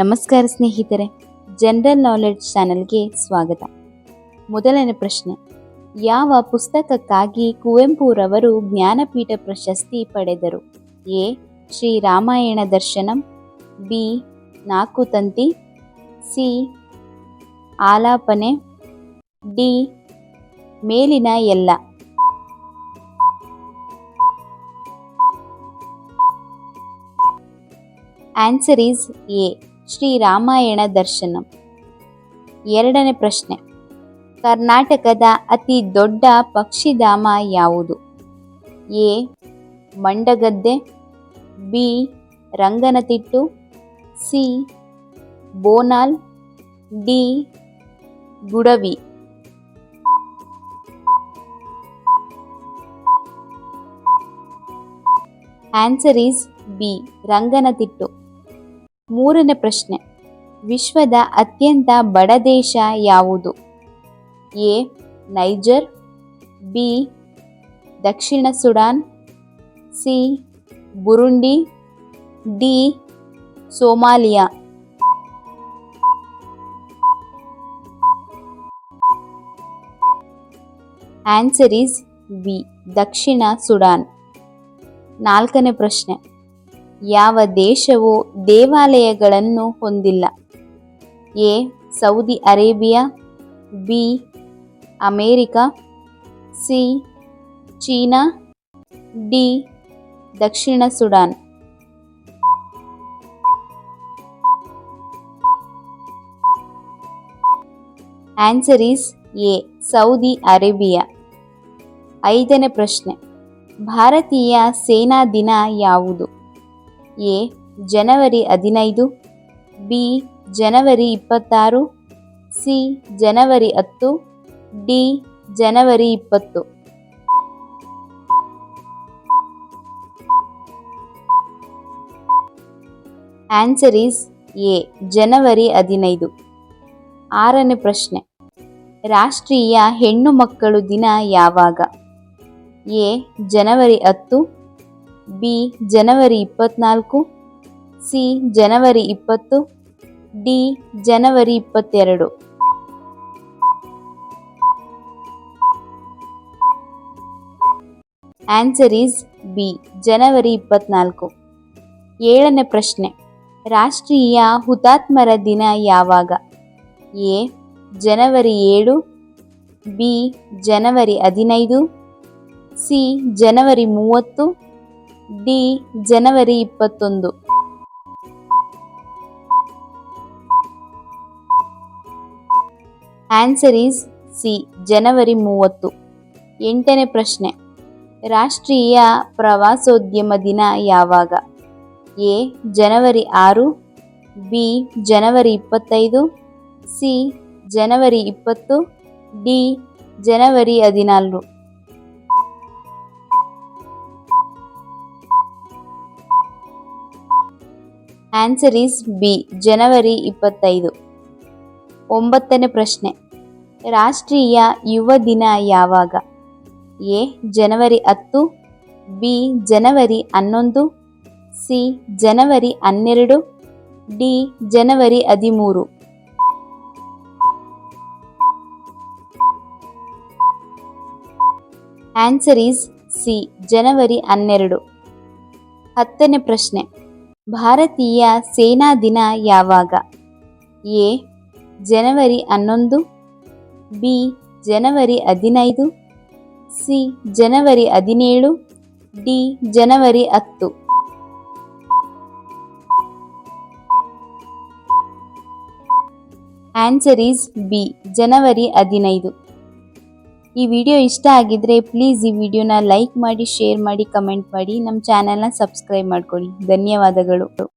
ನಮಸ್ಕಾರ ಸ್ನೇಹಿತರೆ general knowledge ಚಾನೆಲ್ಗೆ ಸ್ವಾಗತ. ಮೊದಲನೇ ಪ್ರಶ್ನೆ, ಯಾವ ಪುಸ್ತಕಕ್ಕಾಗಿ ಕುವೆಂಪುರವರು ಜ್ಞಾನಪೀಠ ಪ್ರಶಸ್ತಿ ಪಡೆದರು? A, Shri Ramayana Darshanam, B, Nalku Tanti, C, ಆಲಾಪನೆ, D, ಮೇಲಿನ ಎಲ್ಲ. Answer is A Shri Ramayana Darshanam. ಎರಡನೇ ಪ್ರಶ್ನೆ. ಕರ್ನಾಟಕದ ಅತಿ ದೊಡ್ಡ ಪಕ್ಷಿಧಾಮ ಯಾವುದು? A. Mandagadde, B. Ranganathittu, C. Bonal, D. Gudavi. Answer is B Ranganathittu. ಮೂರನೇ ಪ್ರಶ್ನೆ. ವಿಶ್ವದ ಅತ್ಯಂತ ಬಡ ದೇಶ ಯಾವುದು? A, Niger, B, Dakshina Sudan, C, Burundi, D, Somalia. Answer is B, Dakshina Sudan. ನಾಲ್ಕನೇ ಪ್ರಶ್ನೆ. ಯಾವ ದೇಶವು ದೇವಾಲಯಗಳನ್ನು ಹೊಂದಿಲ್ಲ. A. Saudi Arabia, B. America, C. China, D. Dakshina Sudan. Answer is A. Saudi Arabia. ಐದನೇ ಪ್ರಶ್ನೆ. ಭಾರತೀಯ ಸೇನಾ ದಿನ ಯಾವುದು? ಎ, ಜನವರಿ ಹದಿನೈದು, ಬಿ, ಜನವರಿ ಇಪ್ಪತ್ತಾರು, ಸಿ, ಜನವರಿ ಹತ್ತು, ಡಿ, ಜನವರಿ ಇಪ್ಪತ್ತು. ಆನ್ಸರ್ ಈಸ್ ಎ, ಜನವರಿ ಹದಿನೈದು. ಆರನೇ ಪ್ರಶ್ನೆ. ರಾಷ್ಟ್ರೀಯ ಹೆಣ್ಣು ಮಕ್ಕಳು ದಿನ ಯಾವಾಗ? ಎ, ಜನವರಿ ಹತ್ತು ಬಿ, ಜನವರಿ ಇಪ್ಪತ್ನಾಲ್ಕು, ಸಿ, ಜನವರಿ ಇಪ್ಪತ್ತು, ಡಿ, ಜನವರಿ ಇಪ್ಪತ್ತೆರಡು. ಆನ್ಸರ್ ಈಸ್ ಬಿ ಜನವರಿ ಇಪ್ಪತ್ನಾಲ್ಕು. ಏಳನೇ ಪ್ರಶ್ನೆ, ರಾಷ್ಟ್ರೀಯ ಹುತಾತ್ಮರ ದಿನ ಯಾವಾಗ? ಎ, ಜನವರಿ ಏಳು, ಬಿ, ಜನವರಿ ಹದಿನೈದು, ಸಿ, ಜನವರಿ ಮೂವತ್ತು ಡಿ, ಜನವರಿ ಇಪ್ಪತ್ತೊಂದು. ಆನ್ಸರ್ ಈಸ್ ಸಿ, ಜನವರಿ ಮೂವತ್ತು. ಎಂಟನೇ ಪ್ರಶ್ನೆ. ರಾಷ್ಟ್ರೀಯ ಪ್ರವಾಸೋದ್ಯಮ ದಿನ ಯಾವಾಗ? ಎ, ಜನವರಿ ಆರು, ಬಿ, ಜನವರಿ ಇಪ್ಪತ್ತೈದು, ಸಿ, ಜನವರಿ ಇಪ್ಪತ್ತು, ಡಿ, ಜನವರಿ ಹದಿನಾಲ್ಕು. ಆನ್ಸರ್ ಈಸ್ ಬಿ ಜನವರಿ ಇಪ್ಪತ್ತೈದು. ಒಂಬತ್ತನೇ ಪ್ರಶ್ನೆ. ರಾಷ್ಟ್ರೀಯ ಯುವ ದಿನ ಯಾವಾಗ? ಎ ಜನವರಿ ಹತ್ತು, ಬಿ ಜನವರಿ ಹನ್ನೊಂದು, ಸಿ ಜನವರಿ ಹನ್ನೆರಡು, ಡಿ ಜನವರಿ ಹದಿಮೂರು. ಆನ್ಸರ್ ಈಸ್ ಸಿ ಜನವರಿ ಹನ್ನೆರಡು. ಹತ್ತನೇ ಪ್ರಶ್ನೆ. ಭಾರತೀಯ ಸೇನಾ ದಿನ ಯಾವಾಗ? ಎ. ಜನವರಿ ಹನ್ನೊಂದು, ಬಿ. ಜನವರಿ ಹದಿನೈದು, ಸಿ. ಜನವರಿ ಹದಿನೇಳು, ಡಿ. ಜನವರಿ ಹತ್ತು. ಆನ್ಸರ್ ಈಸ್ ಬಿ ಜನವರಿ ಹದಿನೈದು. ಈ ವಿಡಿಯೋ ಇಷ್ಟ ಆಗಿದ್ರೆ ಪ್ಲೀಸ್ ಈ ವಿಡಿಯೋನ ಲೈಕ್ ಮಾಡಿ ಶೇರ್ ಮಾಡಿ ಕಮೆಂಟ್ ಮಾಡಿ ನಮ್ಮ ಚಾನೆಲ್ನ ಸಬ್ಸ್ಕ್ರೈಬ್ ಮಾಡ್ಕೊಳ್ಳಿ. ಧನ್ಯವಾದಗಳು.